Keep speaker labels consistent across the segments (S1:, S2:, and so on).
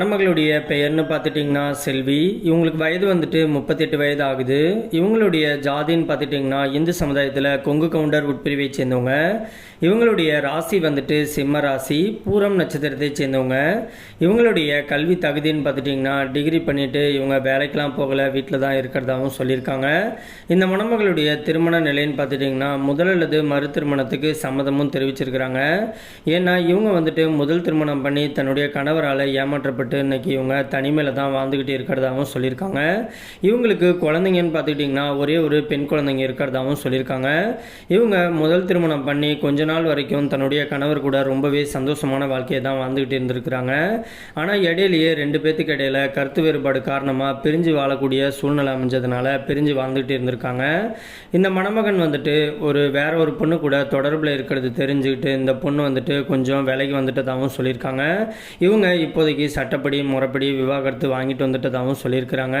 S1: மணமகளுடைய பெயர்னு பார்த்துட்டிங்கன்னா செல்வி இவங்களுக்கு வயது வந்துட்டு முப்பத்தெட்டு வயது ஆகுது. இவங்களுடைய ஜாதின்னு பார்த்துட்டிங்கன்னா இந்து சமுதாயத்தில் கொங்கு கவுண்டர் உட்பிரிவை சேர்ந்தவங்க. இவங்களுடைய ராசி வந்துட்டு சிம்ம ராசி பூரம் நட்சத்திரத்தை சேர்ந்தவங்க. இவங்களுடைய கல்வி தகுதின்னு பார்த்துட்டிங்கன்னா டிகிரி பண்ணிட்டு இவங்க வேலைக்கெல்லாம் போகலை வீட்டில் தான் இருக்கிறதாகவும் சொல்லியிருக்காங்க. இந்த மணமகளுடைய திருமண நிலைன்னு பார்த்துட்டிங்கன்னா முதல் அல்லது மறு திருமணத்துக்கு சம்மதமும் தெரிவிச்சிருக்கிறாங்க. ஏன்னா இவங்க வந்துட்டு முதல் திருமணம் பண்ணி தன்னுடைய கணவரால் ஏமாற்றப்பட்டு இன்னைக்கு இவங்க தனிமையில் தான் வாழ்ந்துக்கிட்டு இருக்கிறதாகவும் சொல்லியிருக்காங்க. இவங்களுக்கு குழந்தைங்கன்னு பார்த்துக்கிட்டிங்கன்னா ஒரே ஒரு பெண் குழந்தைங்க இருக்கிறதாகவும் சொல்லியிருக்காங்க. இவங்க முதல் திருமணம் பண்ணி கொஞ்ச நாள் வரைக்கும் தன்னுடைய கணவர் கூட ரொம்பவே சந்தோஷமான வாழ்க்கையை தான் வாழ்ந்துக்கிட்டு இருந்திருக்கிறாங்க. ஆனால் இடையிலேயே ரெண்டு பேத்துக்கு இடையில கருத்து வேறுபாடு காரணமாக பிரிஞ்சு வாழக்கூடிய சூழ்நிலை அமைஞ்சதுனால பிரிஞ்சு வாழ்ந்துக்கிட்டு இருந்திருக்காங்க. இந்த மணமகன் வந்துட்டு ஒரு வேற ஒரு பொண்ணு கூட தொடர்பில் இருக்கிறது தெரிஞ்சுக்கிட்டு இந்த பொண்ணு வந்துட்டு கொஞ்சம் விலைக்கு வந்துட்டதாகவும் சொல்லியிருக்காங்க. இவங்க இப்போதைக்கு சட்டப்படி முறைப்படி விவாகரத்து வாங்கிட்டு வந்துட்டதாகவும் சொல்லியிருக்கிறாங்க.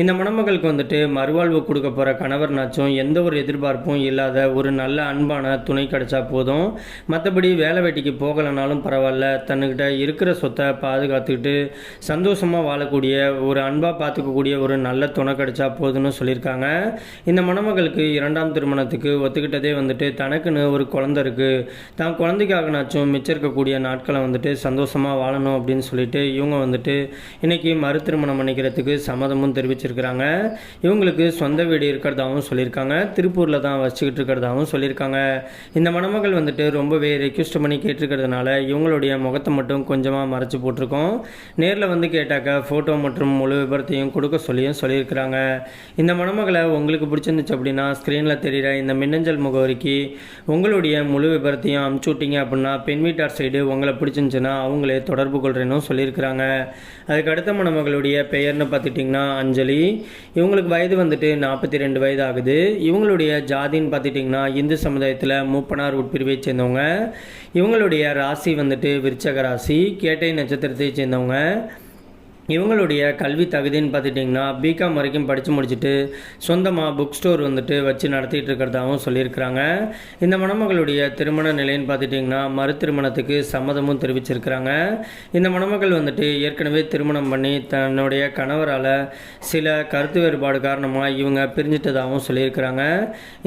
S1: இந்த மணமகளுக்கு வந்துட்டு மறுவாழ்வு கொடுக்க போகிற கணவர்னாச்சும் எந்த ஒரு எதிர்பார்ப்பும் இல்லாத ஒரு நல்ல அன்பான துணை கிடைச்சா போதும். மற்றபடி வேலை வேட்டிக்கு போகலைனாலும் பரவாயில்ல. தன்னுக்கிட்ட இருக்கிற சொத்தை பாதுகாத்துக்கிட்டு சந்தோஷமாக வாழக்கூடிய ஒரு அன்பாக பார்த்துக்கக்கூடிய ஒரு நல்ல துணை கிடைச்சா போதும்னு சொல்லியிருக்காங்க. இந்த மணமகளுக்கு இரண்டாம் திருமணத்துக்கு ஒத்துக்கிட்டதே வந்துட்டு தனக்குன்னு ஒரு குழந்தை இருக்குது தான் குழந்தைக்காகனாச்சும் மிச்சம் இருக்கக்கூடிய நாட்களை வந்துட்டு சந்தோஷமாக வாழணும் அப்படின்னு சொல்லிட்டு இவங்க வந்துட்டு இன்றைக்கி மறு திருமணம் பண்ணிக்கிறதுக்கு சம்மதமும் தெரிவிச்சிருக்கிறாங்க. இவங்களுக்கு சொந்த வீடு இருக்கிறதாகவும் சொல்லியிருக்காங்க. திருப்பூரில் தான் வச்சுக்கிட்டு இருக்கிறதாகவும் சொல்லியிருக்காங்க. இந்த மணமகள் வந்துட்டு ரொம்பவே ரெக்வஸ்ட் பண்ணி கேட்டிருக்கிறதுனால இவங்களுடைய முகத்தை மட்டும் கொஞ்சமாக மறைச்சி போட்டிருக்கோம். நேரில் வந்து கேட்டாக்க ஃபோட்டோ மற்றும் முழு விபரத்தையும் கொடுக்க சொல்லியும் சொல்லியிருக்கிறாங்க. இந்த மணமகளை உங்களுக்கு பிடிச்சிருந்துச்சு அப்படின்னா ஸ்க்ரீனில் தெரிகிற இந்த மின்னஞ்சல் முகவரிக்கு உங்களுடைய முழு விபரத்தையும் அமுச்சு விட்டீங்க அப்படின்னா பெண் வீட்டார் சைடு உங்களை பிடிச்சிருந்துச்சுன்னா அவங்களே தொடர்பு கொள்கிறேன்னு சொல்லியிருக்கிறாங்க. அதுக்கு அடுத்த மணமகளுடைய பெயர்னு பார்த்துட்டிங்கன்னா அஞ்சலி. இவங்களுக்கு வயது வந்துட்டு நாற்பத்தி ரெண்டு வயது ஆகுது இவங்களுடைய ஜாதின்னு பார்த்துட்டிங்கன்னா இந்து சமுதாயத்தில் மூப்பனார் உட்பிரிவை சேர்ந்தவங்க. இவங்களுடைய ராசி வந்துட்டு விருச்சக ராசி. கேட்டை நட்சத்திரத்தை சேர்ந்தவங்க. இவங்களுடைய கல்வி தகுதின்னு பார்த்துட்டிங்கன்னா பிகாம் வரைக்கும் படித்து முடிச்சுட்டு சொந்தமாக புக் ஸ்டோர் வந்துட்டு வச்சு நடத்திட்டு இருக்கிறதாகவும் சொல்லியிருக்கிறாங்க. இந்த மணமகளுடைய திருமண நிலைன்னு பார்த்துட்டிங்கன்னா மறு திருமணத்துக்கு சம்மதமும் தெரிவிச்சிருக்கிறாங்க. இந்த மணமகள் வந்துட்டு ஏற்கனவே திருமணம் பண்ணி தன்னுடைய கணவரால் சில கருத்து வேறுபாடு காரணமாக இவங்க பிரிஞ்சிட்டதாகவும் சொல்லியிருக்கிறாங்க.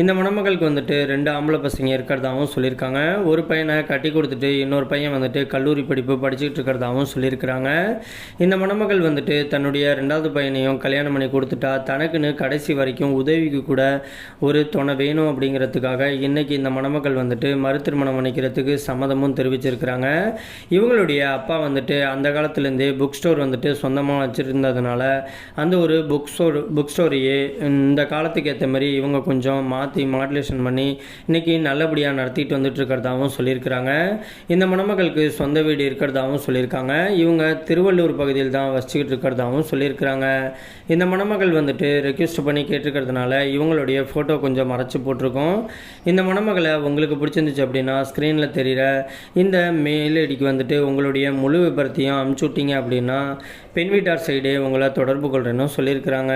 S1: இந்த மணமகளுக்கு வந்துட்டு ரெண்டு ஆம்பளை பசங்க இருக்கிறதாகவும் சொல்லியிருக்காங்க. ஒரு பையனை கட்டி கொடுத்துட்டு இன்னொரு பையன் வந்துட்டு கல்லூரி படிப்பு படிச்சுக்கிட்டு இருக்கிறதாகவும் சொல்லியிருக்கிறாங்க. இந்த மணமகள் மகள் வந்துட்டு தன்னுடைய ரெண்டாவது பையனையும் கல்யாணம் பண்ணி கொடுத்துட்டா தனக்குன்னு கடைசி வரைக்கும் உதவிக்கு கூட ஒரு துணை வேணும் அப்படிங்கிறதுக்காக இன்னைக்கு இந்த மணமகள் வந்துட்டு மறு திருமணம் பண்ணிக்கிறதுக்கு சம்மதமும் தெரிவிச்சிருக்கிறாங்க. இவங்களுடைய அப்பா வந்துட்டு அந்த காலத்துலேருந்தே புக் ஸ்டோர் வந்துட்டு சொந்தமாக வச்சுருந்ததுனால அந்த ஒரு புக் ஸ்டோர் புக் ஸ்டோரையே இந்த காலத்துக்கு ஏற்ற மாதிரி இவங்க கொஞ்சம் மாற்றி மாடுலேஷன் பண்ணி இன்னைக்கு நல்லபடியாக நடத்திட்டு வந்துட்டு இருக்கிறதாகவும் சொல்லியிருக்கிறாங்க. இந்த மணமகளுக்கு சொந்த வீடு இருக்கிறதாகவும் சொல்லியிருக்காங்க. இவங்க திருவள்ளூர் பகுதியில் தான் வச்சுக்கிட்டு இருக்கிறதாகவும் சொல்லியிருக்கிறாங்க. இந்த மணமகள் வந்துட்டு ரெக்வெஸ்ட் பண்ணி கேட்டிருக்கிறதுனால இவங்களுடைய ஃபோட்டோ கொஞ்சம் மறைச்சி போட்டிருக்கோம். இந்த மணமகளை உங்களுக்கு பிடிச்சிருந்துச்சு அப்படின்னா ஸ்க்ரீனில் தெரிகிற இந்த மெயில் ஐடிக்கு வந்துட்டு உங்களுடைய முழு விபரத்தையும் அமுச்சு விட்டீங்க அப்படின்னா பெண் வீட்டார் சைடே உங்களை தொடர்பு கொள்கிறேன்னு சொல்லியிருக்கிறாங்க.